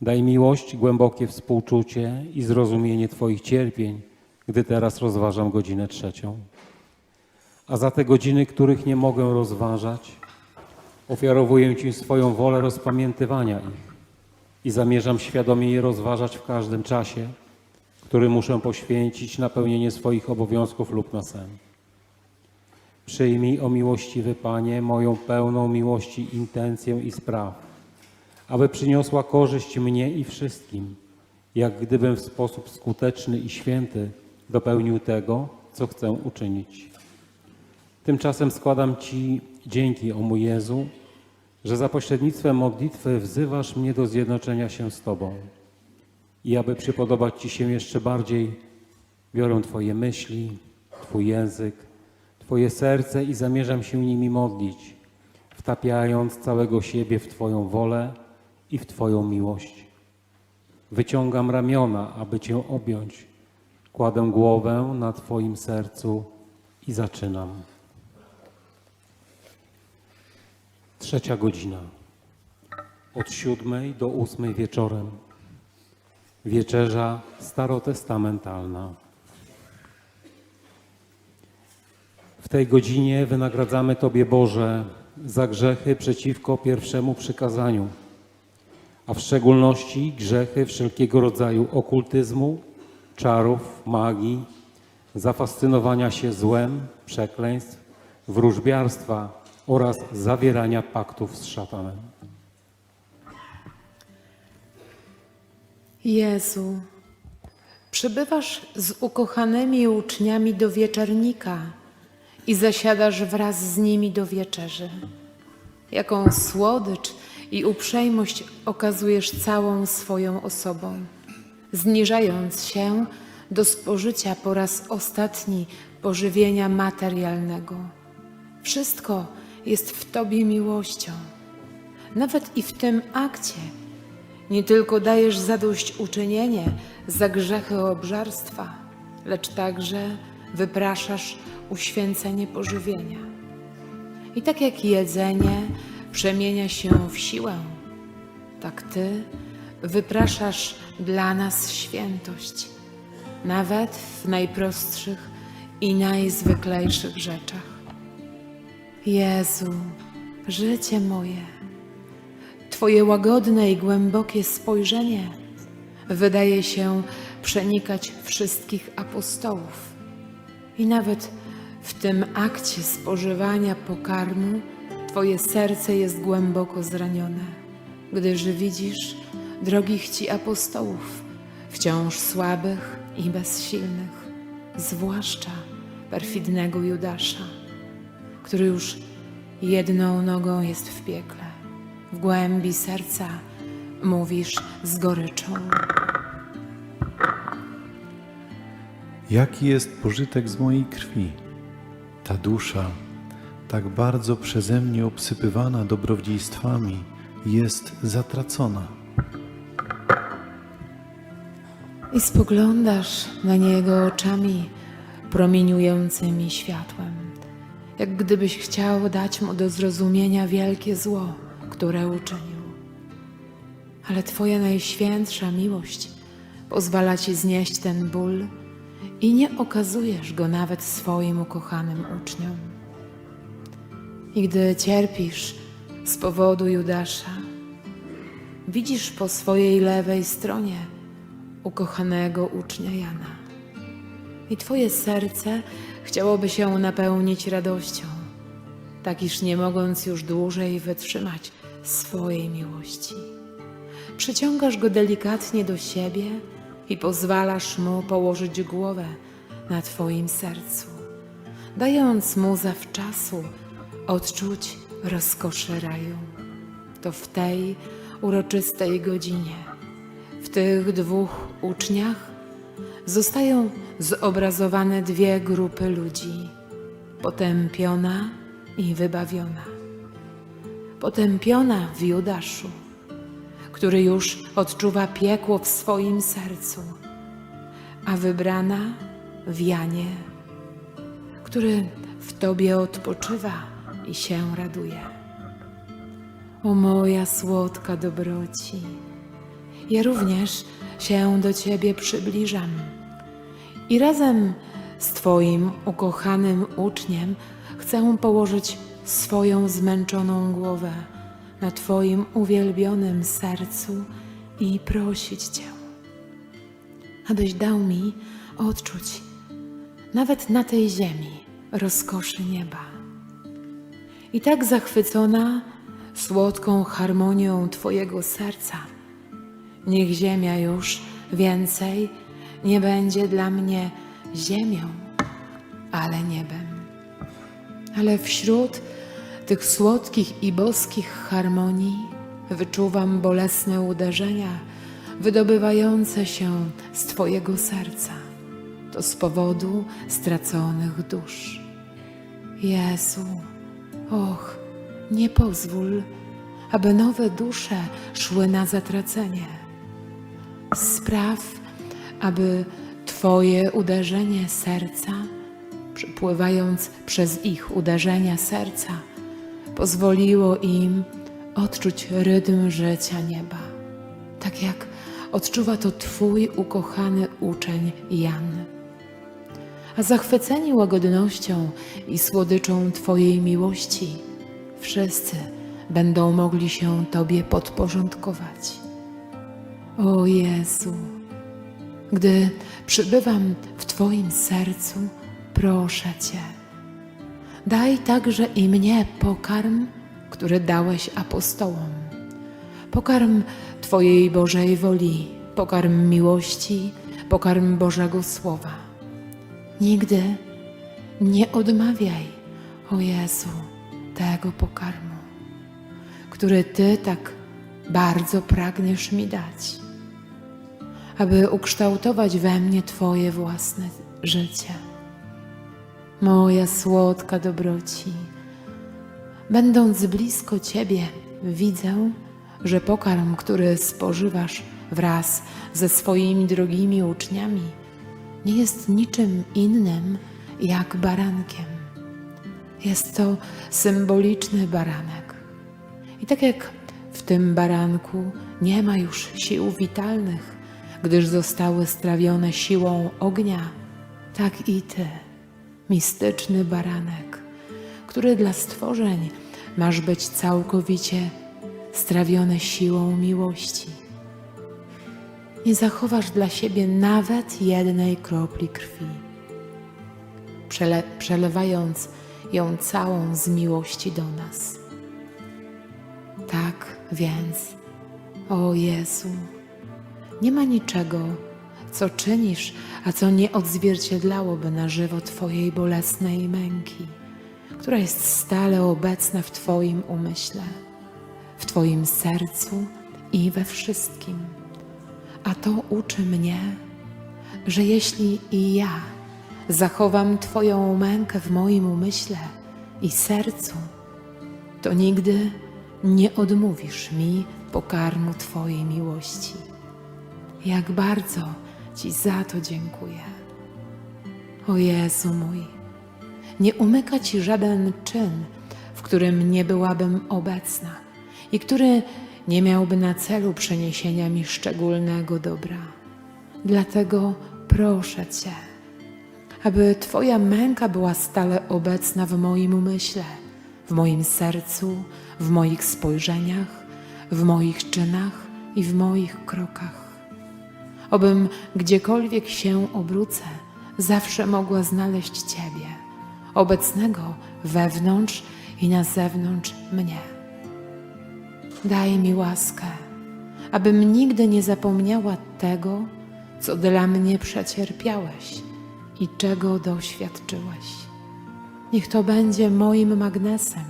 Daj miłość, głębokie współczucie i zrozumienie Twoich cierpień, gdy teraz rozważam godzinę trzecią. A za te godziny, których nie mogę rozważać, ofiarowuję Ci swoją wolę rozpamiętywania ich i zamierzam świadomie je rozważać w każdym czasie, który muszę poświęcić na pełnienie swoich obowiązków lub na sen. Przyjmij, o miłościwy Panie, moją pełną miłości intencję i spraw, aby przyniosła korzyść mnie i wszystkim, jak gdybym w sposób skuteczny i święty dopełnił tego, co chcę uczynić. Tymczasem składam Ci dzięki, o mój Jezu, że za pośrednictwem modlitwy wzywasz mnie do zjednoczenia się z Tobą. I aby przypodobać Ci się jeszcze bardziej, biorę Twoje myśli, Twój język, Twoje serce i zamierzam się nimi modlić, wtapiając całego siebie w Twoją wolę i w Twoją miłość. Wyciągam ramiona, aby Cię objąć. Kładę głowę na Twoim sercu i zaczynam. Trzecia godzina. Od siódmej do ósmej wieczorem. Wieczerza starotestamentalna. W tej godzinie wynagradzamy Tobie, Boże, za grzechy przeciwko pierwszemu przykazaniu, a w szczególności grzechy wszelkiego rodzaju okultyzmu, czarów, magii, zafascynowania się złem, przekleństw, wróżbiarstwa oraz zawierania paktów z szatanem. Jezu, przybywasz z ukochanymi uczniami do wieczernika i zasiadasz wraz z nimi do wieczerzy. Jaką słodycz i uprzejmość okazujesz całą swoją osobą, zniżając się do spożycia po raz ostatni pożywienia materialnego. Wszystko jest w Tobie miłością. Nawet i w tym akcie nie tylko dajesz zadośćuczynienie za grzechy obżarstwa, lecz także wypraszasz uświęcenie pożywienia. I tak jak jedzenie przemienia się w siłę, tak Ty wypraszasz dla nas świętość, nawet w najprostszych i najzwyklejszych rzeczach. Jezu, życie moje. Twoje łagodne i głębokie spojrzenie wydaje się przenikać wszystkich apostołów. I nawet w tym akcie spożywania pokarmu Twoje serce jest głęboko zranione, gdyż widzisz drogich Ci apostołów, wciąż słabych i bezsilnych, zwłaszcza perfidnego Judasza, który już jedną nogą jest w piekle w głębi serca mówisz z goryczą. Jaki jest pożytek z mojej krwi? Ta dusza, tak bardzo przeze mnie obsypywana dobrodziejstwami, jest zatracona. I spoglądasz na niego oczami promieniującymi światłem, jak gdybyś chciał dać mu do zrozumienia wielkie zło, które uczynił. Ale Twoja najświętsza miłość pozwala Ci znieść ten ból i nie okazujesz go nawet swoim ukochanym uczniom. I gdy cierpisz z powodu Judasza, widzisz po swojej lewej stronie ukochanego ucznia Jana. I Twoje serce chciałoby się napełnić radością, tak iż nie mogąc już dłużej wytrzymać swojej miłości. Przyciągasz go delikatnie do siebie i pozwalasz mu położyć głowę na Twoim sercu, dając mu zawczasu odczuć rozkoszę raju. To w tej uroczystej godzinie W tych dwóch uczniach zostają zobrazowane dwie grupy ludzi: potępiona i wybawiona. Potępiona w Judaszu, który już odczuwa piekło w swoim sercu, a wybrana w Janie, który w Tobie odpoczywa i się raduje. O moja słodka dobroci, ja również się do Ciebie przybliżam i razem z Twoim ukochanym uczniem chcę położyć swoją zmęczoną głowę na Twoim uwielbionym sercu i prosić Cię, abyś dał mi odczuć nawet na tej ziemi rozkoszy nieba. I tak zachwycona słodką harmonią Twojego serca, niech ziemia już więcej nie będzie dla mnie ziemią, ale niebem. Ale wśród tych słodkich i boskich harmonii wyczuwam bolesne uderzenia wydobywające się z Twojego serca. To z powodu straconych dusz. Jezu, och, nie pozwól, aby nowe dusze szły na zatracenie. Spraw, aby Twoje uderzenie serca, przepływając przez ich uderzenia serca, pozwoliło im odczuć rytm życia nieba, tak jak odczuwa to Twój ukochany uczeń Jan. A zachwyceni łagodnością i słodyczą Twojej miłości, wszyscy będą mogli się Tobie podporządkować. O Jezu, gdy przybywam w Twoim sercu, proszę Cię, daj także i mnie pokarm, który dałeś apostołom. Pokarm Twojej Bożej woli, pokarm miłości, pokarm Bożego Słowa. Nigdy nie odmawiaj, o Jezu, tego pokarmu, który Ty tak bardzo pragniesz mi dać, aby ukształtować we mnie Twoje własne życie. Moja słodka dobroci, będąc blisko Ciebie, widzę, że pokarm, który spożywasz wraz ze swoimi drogimi uczniami, nie jest niczym innym jak barankiem. Jest to symboliczny baranek. I tak jak w tym baranku nie ma już sił witalnych, gdyż zostały strawione siłą ognia, tak i Ty, mistyczny baranek, który dla stworzeń masz być całkowicie strawione siłą miłości. Nie zachowasz dla siebie nawet jednej kropli krwi, przele- przelewając ją całą z miłości do nas. Tak więc, o Jezu, nie ma niczego, co czynisz, a co nie odzwierciedlałoby na żywo Twojej bolesnej męki, która jest stale obecna w Twoim umyśle, w Twoim sercu i we wszystkim. A to uczy mnie, że jeśli i ja zachowam Twoją mękę w moim umyśle i sercu, to nigdy nie odmówisz mi pokarmu Twojej miłości. Jak bardzo Ci za to dziękuję. O Jezu mój, nie umyka Ci żaden czyn, w którym nie byłabym obecna i który nie miałby na celu przeniesienia mi szczególnego dobra. Dlatego proszę Cię, aby Twoja męka była stale obecna w moim umyśle, w moim sercu, w moich spojrzeniach, w moich czynach i w moich krokach. Obym gdziekolwiek się obrócę, zawsze mogła znaleźć Ciebie, obecnego wewnątrz i na zewnątrz mnie. Daj mi łaskę, abym nigdy nie zapomniała tego, co dla mnie przecierpiałeś i czego doświadczyłeś. Niech to będzie moim magnesem,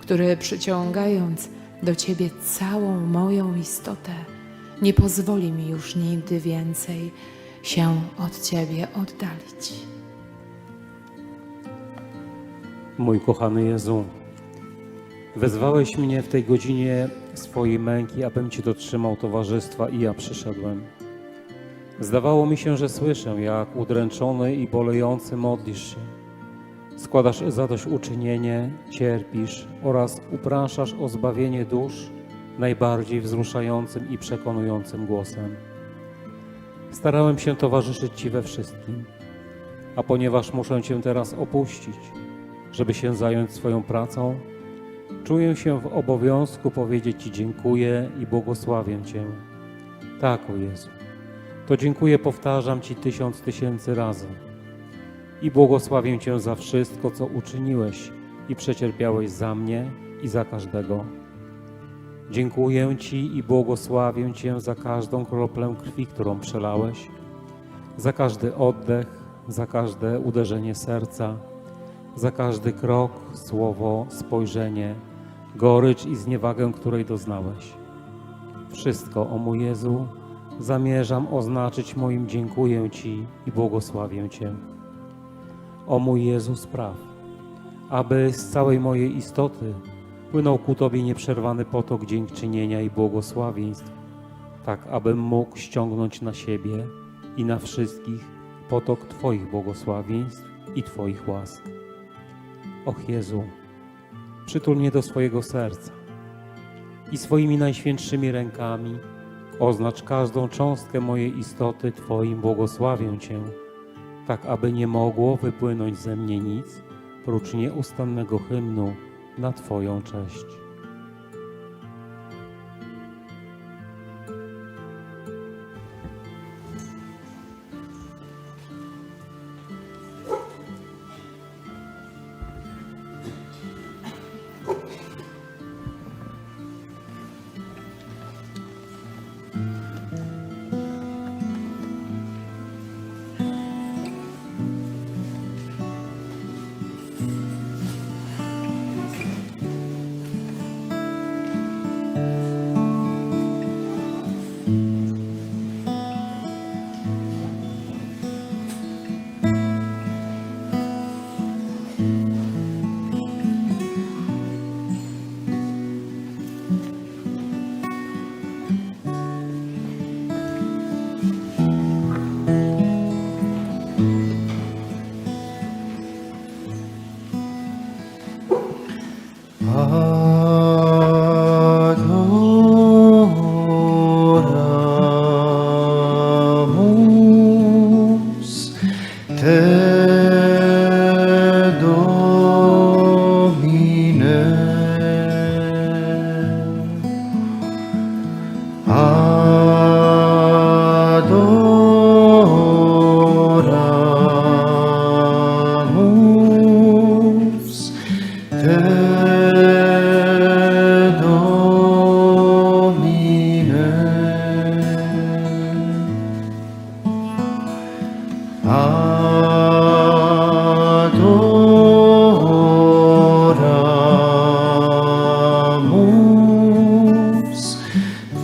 który przyciągając do Ciebie całą moją istotę, nie pozwoli mi już nigdy więcej się od Ciebie oddalić. Mój kochany Jezu, wezwałeś mnie w tej godzinie swojej męki, abym Ci dotrzymał towarzystwa i ja przyszedłem. Zdawało mi się, że słyszę, jak udręczony i bolejący modlisz się. Składasz zadośćuczynienie, cierpisz oraz upraszasz o zbawienie dusz najbardziej wzruszającym i przekonującym głosem. Starałem się towarzyszyć Ci we wszystkim, a ponieważ muszę Cię teraz opuścić, żeby się zająć swoją pracą, czuję się w obowiązku powiedzieć Ci dziękuję i błogosławię Cię. Tak, o Jezu. To dziękuję powtarzam Ci tysiąc tysięcy razy i błogosławię Cię za wszystko, co uczyniłeś i przecierpiałeś za mnie i za każdego. Dziękuję Ci i błogosławię Cię za każdą kroplę krwi, którą przelałeś, za każdy oddech, za każde uderzenie serca, za każdy krok, słowo, spojrzenie, gorycz i zniewagę, której doznałeś. Wszystko, o mój Jezu, zamierzam oznaczyć moim dziękuję Ci i błogosławię Cię. O mój Jezu, spraw, aby z całej mojej istoty płynął ku Tobie nieprzerwany potok dziękczynienia i błogosławieństw, tak abym mógł ściągnąć na siebie i na wszystkich potok Twoich błogosławieństw i Twoich łask. Och Jezu, przytul mnie do swojego serca i swoimi najświętszymi rękami oznacz każdą cząstkę mojej istoty Twoim błogosławię Cię, tak aby nie mogło wypłynąć ze mnie nic, prócz nieustannego hymnu na Twoją cześć.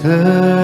Te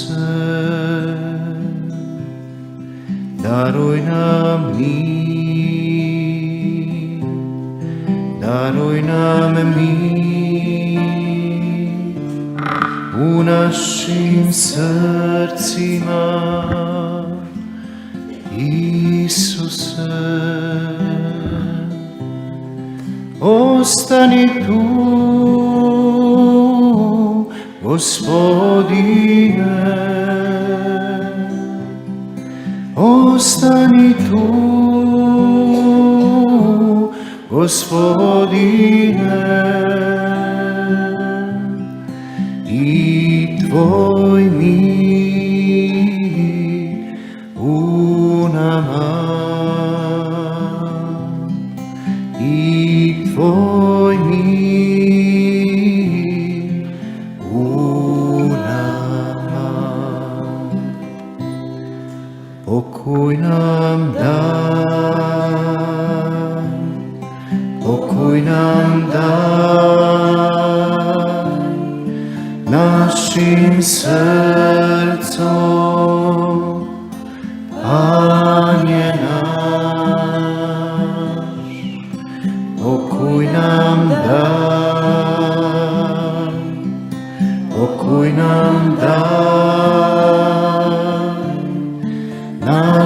Isuse, daruj nam mir, daruj nam mir u našim srcima, Isuse. Ostani tu, Господіє, остань тут, Господіє, і Твоє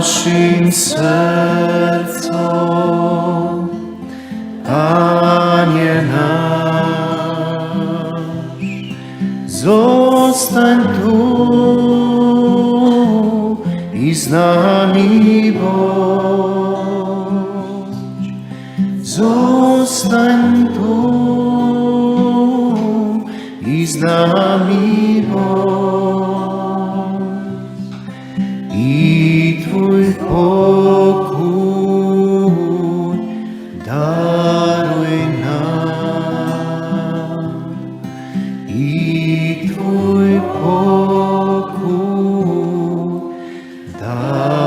naszym sercom. Thou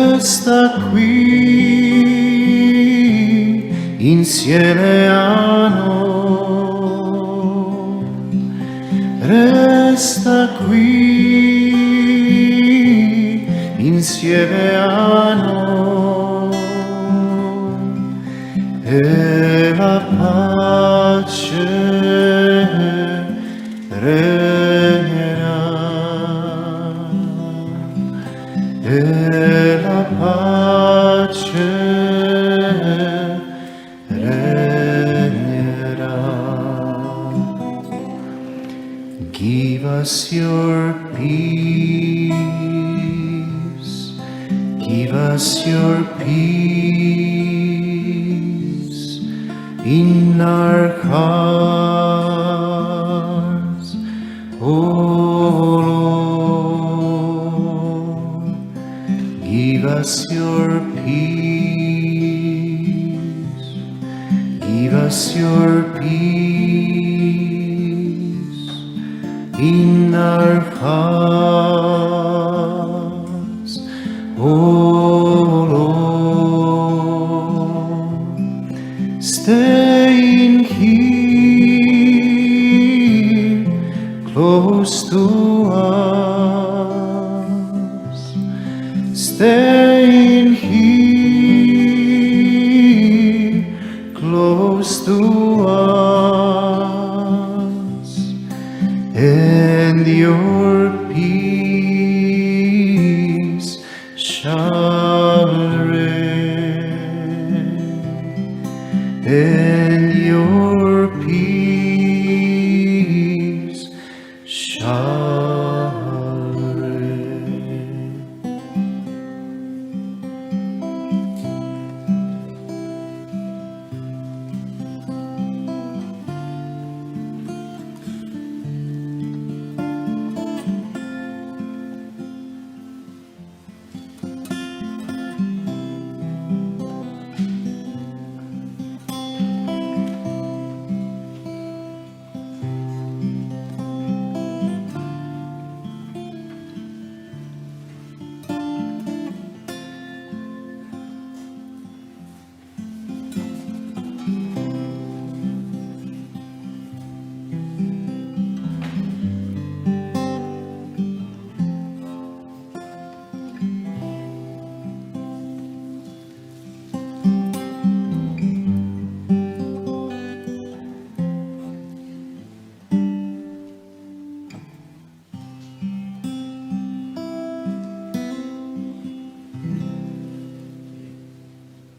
resta qui insieme a noi. Resta qui insieme a noi. Your peace in our hearts, O Lord. Give us your peace. Give us your